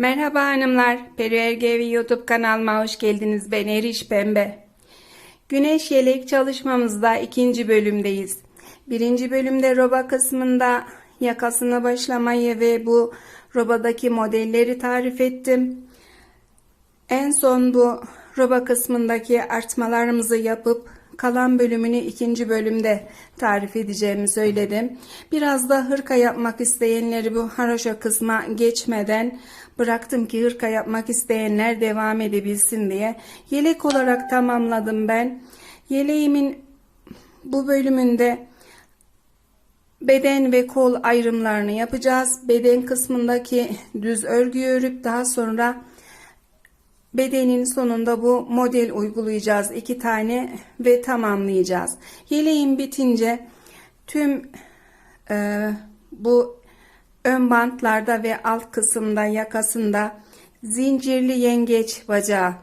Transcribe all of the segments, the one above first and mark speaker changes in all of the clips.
Speaker 1: Merhaba hanımlar, Peri Ergevi YouTube kanalıma hoş geldiniz. Ben Eriş Pembe. Güneş yelek çalışmamızda ikinci bölümdeyiz. Birinci bölümde roba kısmında yakasına başlamayı ve bu robadaki modelleri tarif ettim. En son bu roba kısmındaki artmalarımızı yapıp kalan bölümünü ikinci bölümde tarif edeceğimi söyledim. Biraz da hırka yapmak isteyenleri bu haroşa kısma geçmeden bıraktım ki hırka yapmak isteyenler devam edebilsin diye. Yelek olarak tamamladım ben. Yeleğimin bu bölümünde beden ve kol ayrımlarını yapacağız. Beden kısmındaki düz örgüyü örüp daha sonra bedenin sonunda bu model uygulayacağız. iki tane ve tamamlayacağız. Yeleğin bitince tüm e, bu ön bantlarda ve alt kısımda yakasında zincirli yengeç bacağı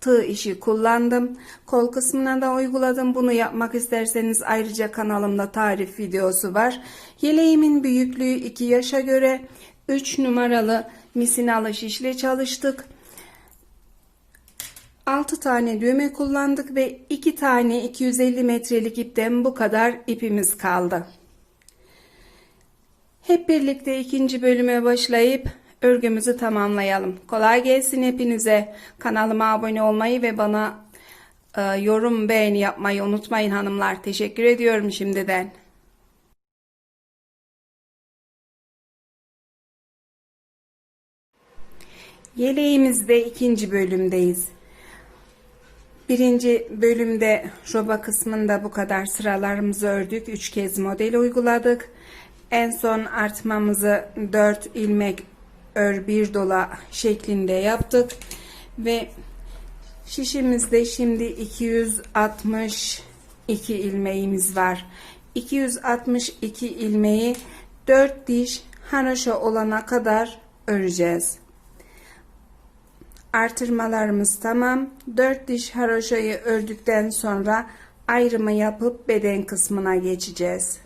Speaker 1: tığ işi kullandım. Kol kısmına da uyguladım. Bunu yapmak isterseniz ayrıca kanalımda tarif videosu var. Yeleğimin büyüklüğü 2 yaşa göre 3 numaralı misinalı şişle çalıştık. 6 tane düğme kullandık ve 2 tane 250 metrelik ipten bu kadar ipimiz kaldı. Hep birlikte ikinci bölüme başlayıp örgümüzü tamamlayalım. Kolay gelsin hepinize. Kanalıma abone olmayı ve bana e, yorum beğeni yapmayı unutmayın hanımlar. Teşekkür ediyorum şimdiden. Yeleğimizde ikinci bölümdeyiz. Birinci bölümde roba kısmında bu kadar sıralarımızı ördük. Üç kez model uyguladık. En son artmamızı 4 ilmek ör bir dola şeklinde yaptık. Ve şişimizde şimdi 262 ilmeğimiz var. 262 ilmeği 4 diş hanaşa olana kadar öreceğiz. Artırmalarımız tamam. 4 diş haroşayı ördükten sonra ayrımı yapıp beden kısmına geçeceğiz.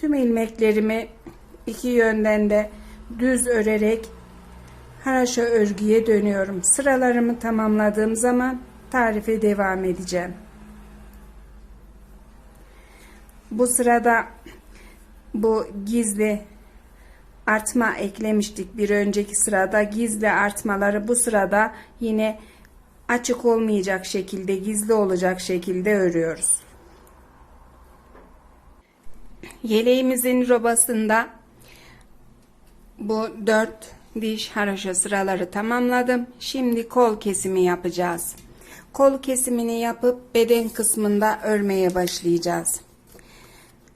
Speaker 1: Tüm ilmeklerimi iki yönden de düz örerek haroşa örgüye dönüyorum. Sıralarımı tamamladığım zaman tarife devam edeceğim. Bu sırada bu gizli artma eklemiştik bir önceki sırada gizli artmaları bu sırada yine açık olmayacak şekilde gizli olacak şekilde örüyoruz. Yeleğimizin robasında bu dört diş haraşo sıraları tamamladım. Şimdi kol kesimi yapacağız. Kol kesimini yapıp beden kısmında örmeye başlayacağız.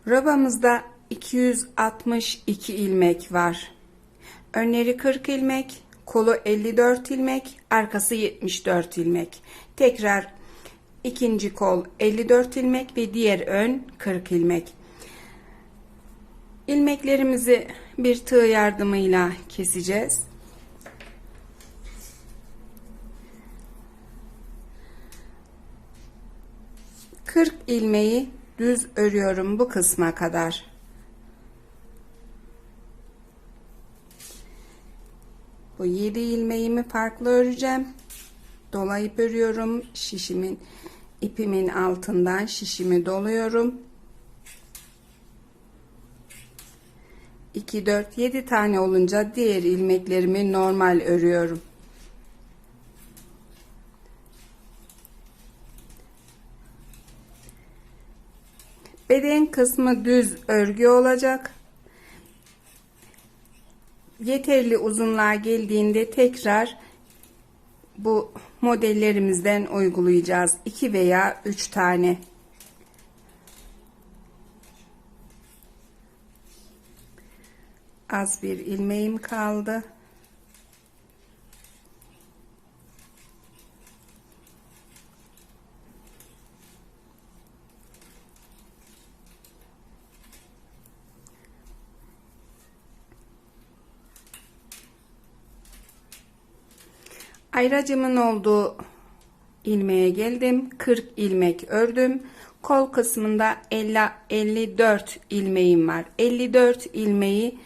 Speaker 1: Robamızda 262 ilmek var. Önleri 40 ilmek, kolu 54 ilmek, arkası 74 ilmek. Tekrar ikinci kol 54 ilmek ve diğer ön 40 ilmek. İlmeklerimizi bir tığ yardımıyla keseceğiz. Kırk ilmeği düz örüyorum bu kısma kadar. Bu 7 ilmeğimi farklı öreceğim. Dolayıp örüyorum. Şişimin ipimin altından şişimi doluyorum. 2 4 7 tane olunca diğer ilmeklerimi normal örüyorum. Beden kısmı düz örgü olacak. Yeterli uzunluğa geldiğinde tekrar bu modellerimizden uygulayacağız. 2 veya 3 tane. Az bir ilmeğim kaldı. Ayracımın olduğu ilmeğe geldim. 40 ilmek ördüm. Kol kısmında 50, 54 ilmeğim var. 54 ilmeği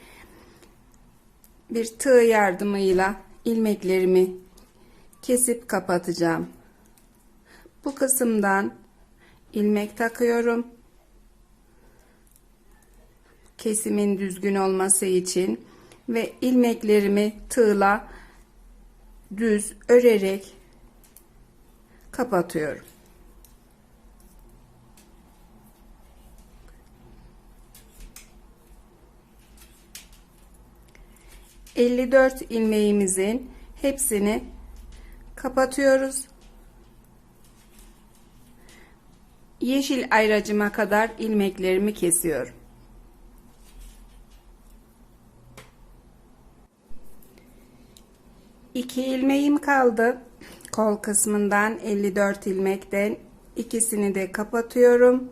Speaker 1: bir tığ yardımıyla ilmeklerimi kesip kapatacağım. Bu kısımdan ilmek takıyorum. Kesimin düzgün olması için ve ilmeklerimi tığla düz örerek kapatıyorum. Elli dört ilmeğimizin hepsini kapatıyoruz. Yeşil ayracıma kadar ilmeklerimi kesiyorum. İki ilmeğim kaldı. Kol kısmından 54 ilmekten ikisini de kapatıyorum.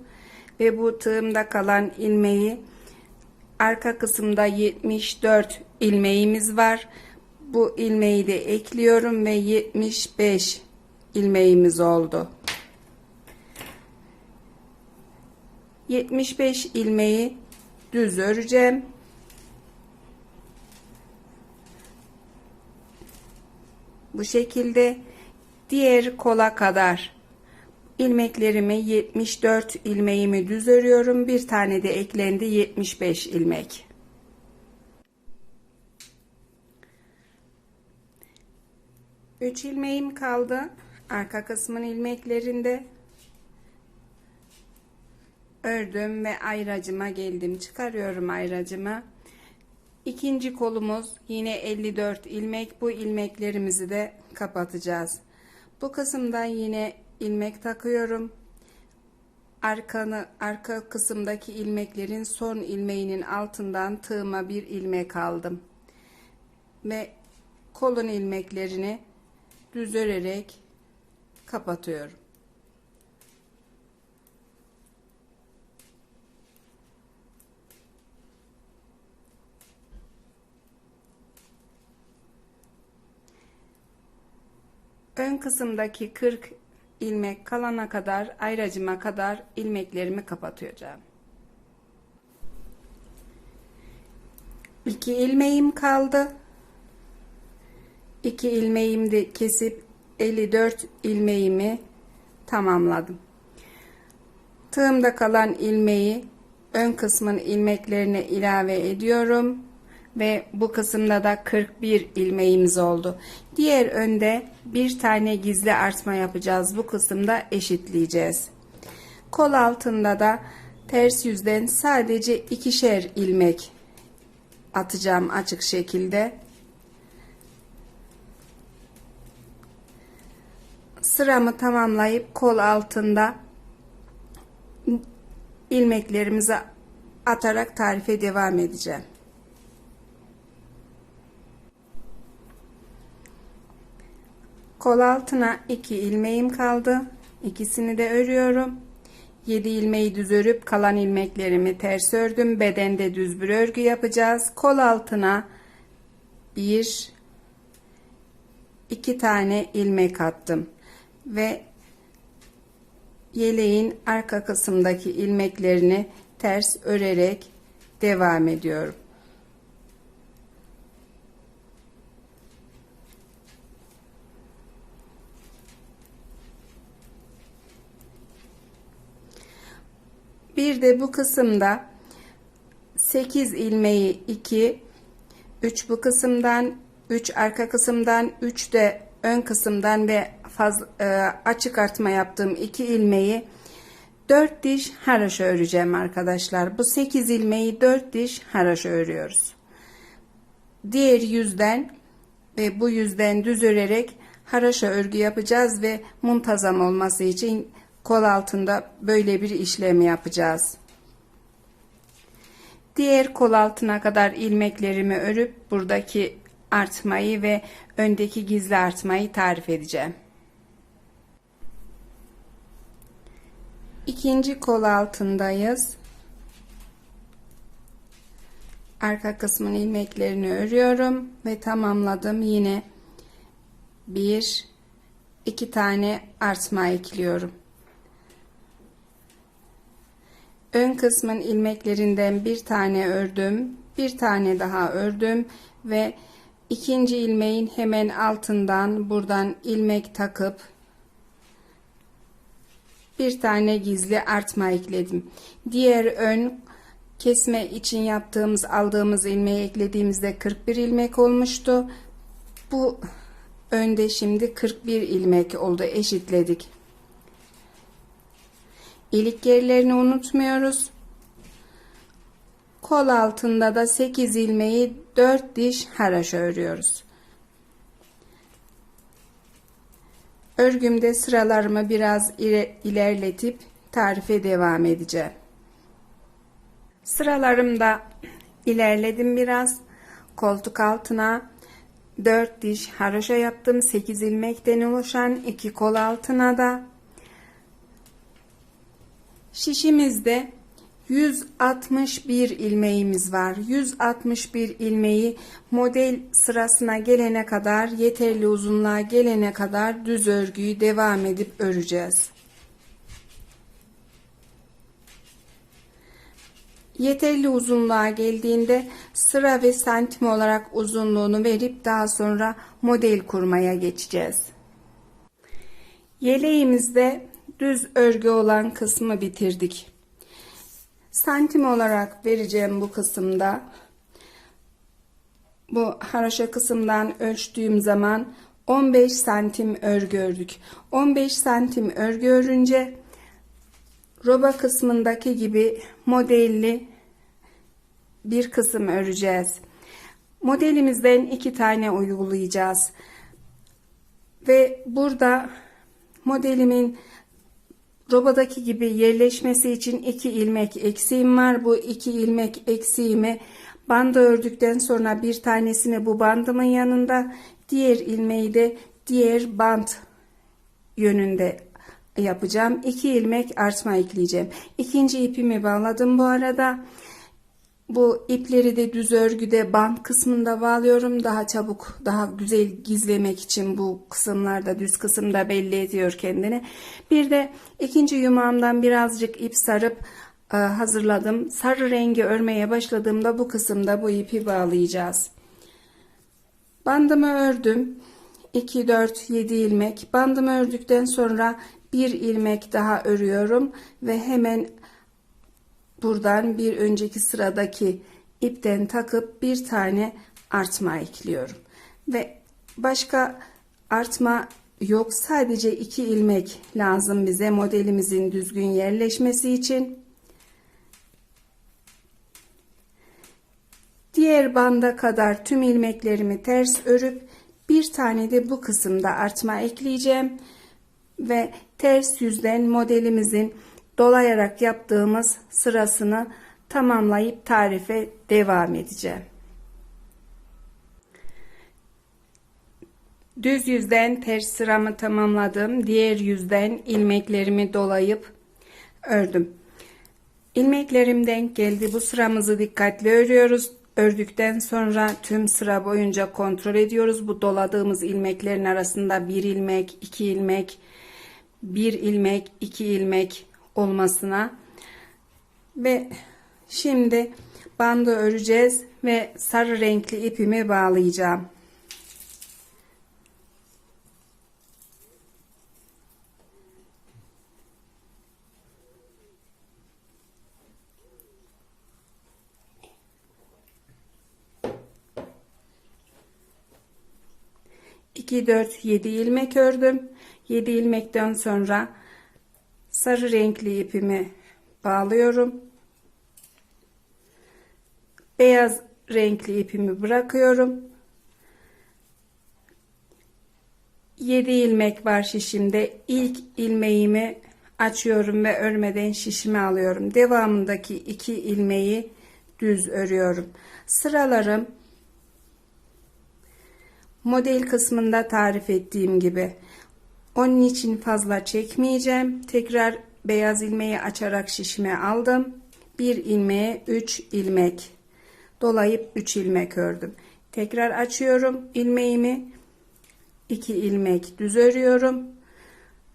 Speaker 1: Ve bu tığımda kalan ilmeği arka kısımda 74 ilmeğimiz var. Bu ilmeği de ekliyorum ve 75 ilmeğimiz oldu. 75 ilmeği düz öreceğim. Bu şekilde diğer kola kadar ilmeklerimi 74 ilmeğimi düz örüyorum. Bir tane de eklendi 75 ilmek. Üç ilmeğim kaldı. Arka kısmın ilmeklerinde ördüm ve ayracıma geldim. Çıkarıyorum ayracımı. İkinci kolumuz yine 54 ilmek. Bu ilmeklerimizi de kapatacağız. Bu kısımdan yine ilmek takıyorum. Arkanı, arka kısımdaki ilmeklerin son ilmeğinin altından tığıma bir ilmek aldım. Ve kolun ilmeklerini düz örerek kapatıyorum. ön kısımdaki 40 ilmek kalana kadar ayracıma kadar ilmeklerimi kapatacağım. 2 ilmeğim kaldı. 2 ilmeğimi de kesip 54 ilmeğimi tamamladım. Tığımda kalan ilmeği ön kısmın ilmeklerine ilave ediyorum ve bu kısımda da 41 ilmeğimiz oldu. Diğer önde bir tane gizli artma yapacağız. Bu kısımda eşitleyeceğiz. Kol altında da ters yüzden sadece ikişer ilmek atacağım açık şekilde. Sıramı tamamlayıp kol altında ilmeklerimizi atarak tarife devam edeceğim. Kol altına 2 ilmeğim kaldı. İkisini de örüyorum. 7 ilmeği düz örüp kalan ilmeklerimi ters ördüm. Bedende düz bir örgü yapacağız. Kol altına 1 2 tane ilmek attım ve yeleğin arka kısımdaki ilmeklerini ters örerek devam ediyorum. Bir de bu kısımda 8 ilmeği 2 3 bu kısımdan 3 arka kısımdan 3 de ön kısımdan ve fazla, e, açık artma yaptığım 2 ilmeği 4 diş haraşo öreceğim arkadaşlar. Bu 8 ilmeği 4 diş haraşo örüyoruz. Diğer yüzden ve bu yüzden düz örerek haraşo örgü yapacağız ve muntazam olması için kol altında böyle bir işlemi yapacağız. Diğer kol altına kadar ilmeklerimi örüp buradaki artmayı ve öndeki gizli artmayı tarif edeceğim. İkinci kol altındayız. Arka kısmın ilmeklerini örüyorum ve tamamladım. Yine bir iki tane artma ekliyorum. Ön kısmın ilmeklerinden bir tane ördüm. Bir tane daha ördüm ve ikinci ilmeğin hemen altından buradan ilmek takıp bir tane gizli artma ekledim. Diğer ön kesme için yaptığımız aldığımız ilmeği eklediğimizde 41 ilmek olmuştu. Bu önde şimdi 41 ilmek oldu eşitledik. İlik yerlerini unutmuyoruz. Kol altında da 8 ilmeği 4 diş haraşo örüyoruz. Örgümde sıralarımı biraz ilerletip tarife devam edeceğim. Sıralarımda ilerledim biraz. Koltuk altına 4 diş haraşo yaptım. 8 ilmekten oluşan 2 kol altına da şişimizde 161 ilmeğimiz var. 161 ilmeği model sırasına gelene kadar yeterli uzunluğa gelene kadar düz örgüyü devam edip öreceğiz. Yeterli uzunluğa geldiğinde sıra ve santim olarak uzunluğunu verip daha sonra model kurmaya geçeceğiz. Yeleğimizde düz örgü olan kısmı bitirdik. Santim olarak vereceğim bu kısımda. Bu haraşa kısımdan ölçtüğüm zaman 15 santim örgü ördük. 15 santim örgü örünce roba kısmındaki gibi modelli bir kısım öreceğiz. Modelimizden iki tane uygulayacağız. Ve burada modelimin robadaki gibi yerleşmesi için iki ilmek eksiğim var. Bu iki ilmek eksiğimi bandı ördükten sonra bir tanesini bu bandımın yanında diğer ilmeği de diğer bant yönünde yapacağım. 2 ilmek artma ekleyeceğim. İkinci ipimi bağladım bu arada. Bu ipleri de düz örgüde bant kısmında bağlıyorum. Daha çabuk, daha güzel gizlemek için bu kısımlarda, düz kısımda belli ediyor kendini. Bir de ikinci yumağımdan birazcık ip sarıp e, hazırladım. Sarı rengi örmeye başladığımda bu kısımda bu ipi bağlayacağız. Bandımı ördüm. 2, 4, 7 ilmek. Bandımı ördükten sonra bir ilmek daha örüyorum ve hemen buradan bir önceki sıradaki ipten takıp bir tane artma ekliyorum. Ve başka artma yok. Sadece iki ilmek lazım bize modelimizin düzgün yerleşmesi için. Diğer banda kadar tüm ilmeklerimi ters örüp bir tane de bu kısımda artma ekleyeceğim. Ve ters yüzden modelimizin dolayarak yaptığımız sırasını tamamlayıp tarife devam edeceğim. Düz yüzden ters sıramı tamamladım. Diğer yüzden ilmeklerimi dolayıp ördüm. İlmeklerim denk geldi. Bu sıramızı dikkatli örüyoruz. Ördükten sonra tüm sıra boyunca kontrol ediyoruz. Bu doladığımız ilmeklerin arasında bir ilmek, iki ilmek, bir ilmek, iki ilmek olmasına ve şimdi bandı öreceğiz ve sarı renkli ipimi bağlayacağım. İki dört yedi ilmek ördüm. Yedi ilmekten sonra sarı renkli ipimi bağlıyorum. Beyaz renkli ipimi bırakıyorum. 7 ilmek var şişimde. İlk ilmeğimi açıyorum ve örmeden şişimi alıyorum. Devamındaki iki ilmeği düz örüyorum. Sıralarım model kısmında tarif ettiğim gibi onun için fazla çekmeyeceğim. Tekrar beyaz ilmeği açarak şişime aldım. Bir ilmeğe 3 ilmek dolayıp 3 ilmek ördüm. Tekrar açıyorum ilmeğimi. 2 ilmek düz örüyorum.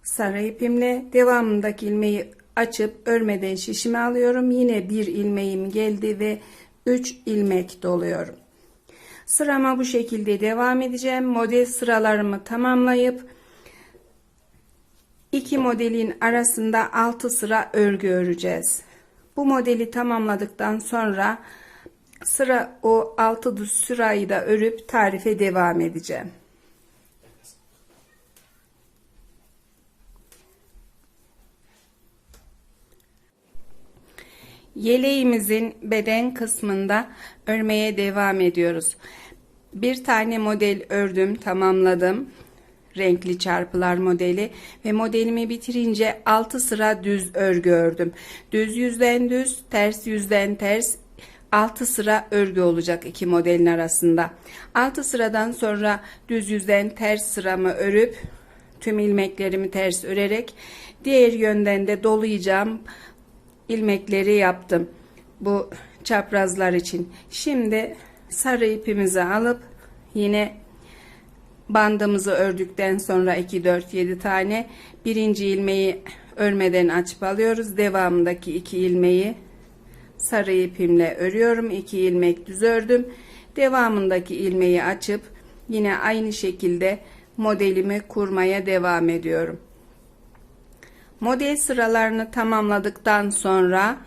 Speaker 1: Sarı ipimle devamındaki ilmeği açıp örmeden şişimi alıyorum. Yine bir ilmeğim geldi ve 3 ilmek doluyorum. Sırama bu şekilde devam edeceğim. Model sıralarımı tamamlayıp iki modelin arasında 6 sıra örgü öreceğiz. Bu modeli tamamladıktan sonra sıra o 6 düz sırayı da örüp tarife devam edeceğim. Yeleğimizin beden kısmında örmeye devam ediyoruz. Bir tane model ördüm, tamamladım. Renkli çarpılar modeli ve modelimi bitirince 6 sıra düz örgü ördüm. Düz yüzden düz, ters yüzden ters 6 sıra örgü olacak iki modelin arasında. 6 sıradan sonra düz yüzden ters sıramı örüp tüm ilmeklerimi ters örerek diğer yönden de dolayacağım ilmekleri yaptım. Bu çaprazlar için. Şimdi sarı ipimizi alıp yine bandımızı ördükten sonra 2 4 7 tane birinci ilmeği örmeden açıp alıyoruz. Devamındaki iki ilmeği sarı ipimle örüyorum. 2 ilmek düz ördüm. Devamındaki ilmeği açıp yine aynı şekilde modelimi kurmaya devam ediyorum. Model sıralarını tamamladıktan sonra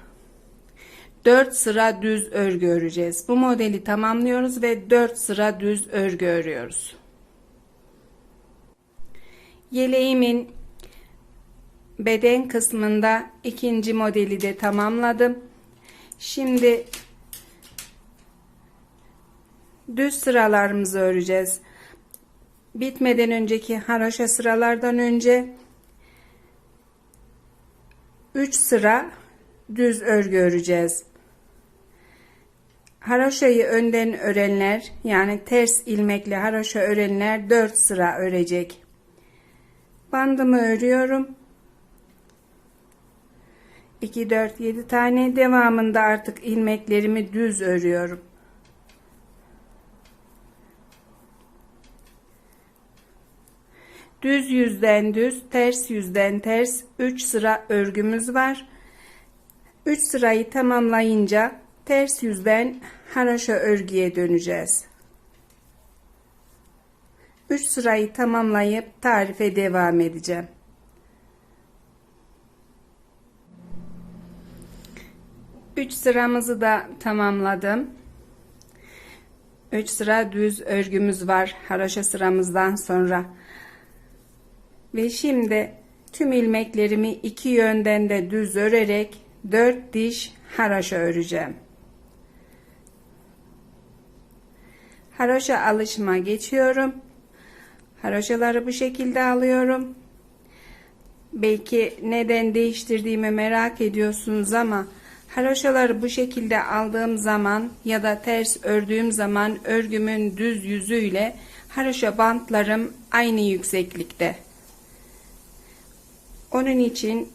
Speaker 1: 4 sıra düz örgü öreceğiz. Bu modeli tamamlıyoruz ve 4 sıra düz örgü örüyoruz. Yeleğimin beden kısmında ikinci modeli de tamamladım. Şimdi düz sıralarımızı öreceğiz. Bitmeden önceki haroşa sıralardan önce 3 sıra düz örgü öreceğiz. Haroşayı önden örenler yani ters ilmekle haroşa örenler 4 sıra örecek. Bandımı örüyorum. 2 4 7 tane devamında artık ilmeklerimi düz örüyorum. Düz yüzden düz, ters yüzden ters 3 sıra örgümüz var. 3 sırayı tamamlayınca ters yüzden haraşa örgüye döneceğiz. 3 sırayı tamamlayıp tarife devam edeceğim. Üç sıramızı da tamamladım. 3 sıra düz örgümüz var haraşa sıramızdan sonra. Ve şimdi tüm ilmeklerimi iki yönden de düz örerek 4 diş haraşa öreceğim. Haroşa alışıma geçiyorum. Haroşaları bu şekilde alıyorum. Belki neden değiştirdiğimi merak ediyorsunuz ama haroşaları bu şekilde aldığım zaman ya da ters ördüğüm zaman örgümün düz yüzüyle haroşa bantlarım aynı yükseklikte. Onun için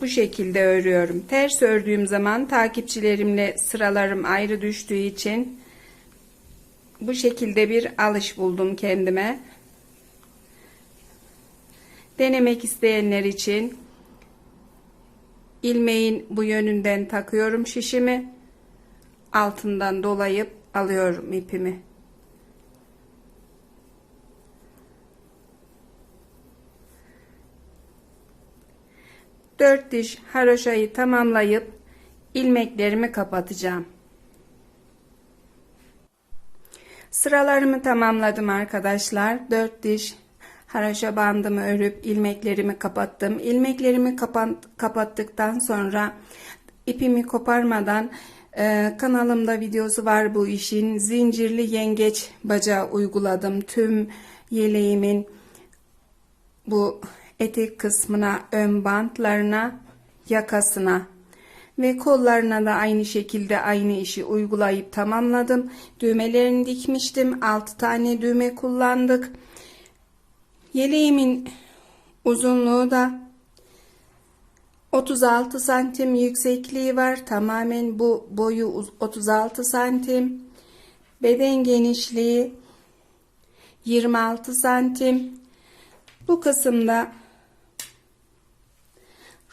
Speaker 1: bu şekilde örüyorum. Ters ördüğüm zaman takipçilerimle sıralarım ayrı düştüğü için bu şekilde bir alış buldum kendime. Denemek isteyenler için ilmeğin bu yönünden takıyorum şişimi. Altından dolayıp alıyorum ipimi. 4 diş haroşayı tamamlayıp ilmeklerimi kapatacağım. Sıralarımı tamamladım arkadaşlar. 4 diş haroşa bandımı örüp ilmeklerimi kapattım. İlmeklerimi kapat, kapattıktan sonra ipimi koparmadan e, kanalımda videosu var bu işin. Zincirli yengeç bacağı uyguladım. Tüm yeleğimin bu etek kısmına, ön bantlarına, yakasına ve kollarına da aynı şekilde aynı işi uygulayıp tamamladım. Düğmelerini dikmiştim. 6 tane düğme kullandık. Yeleğimin uzunluğu da 36 santim yüksekliği var. Tamamen bu boyu 36 santim. Beden genişliği 26 santim. Bu kısımda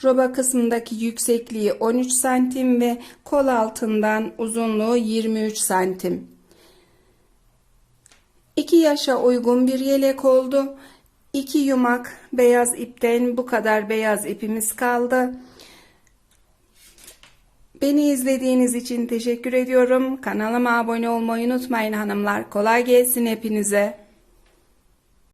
Speaker 1: Roba kısmındaki yüksekliği 13 santim ve kol altından uzunluğu 23 santim. 2 yaşa uygun bir yelek oldu. 2 yumak beyaz ipten bu kadar beyaz ipimiz kaldı. Beni izlediğiniz için teşekkür ediyorum. Kanalıma abone olmayı unutmayın hanımlar. Kolay gelsin hepinize.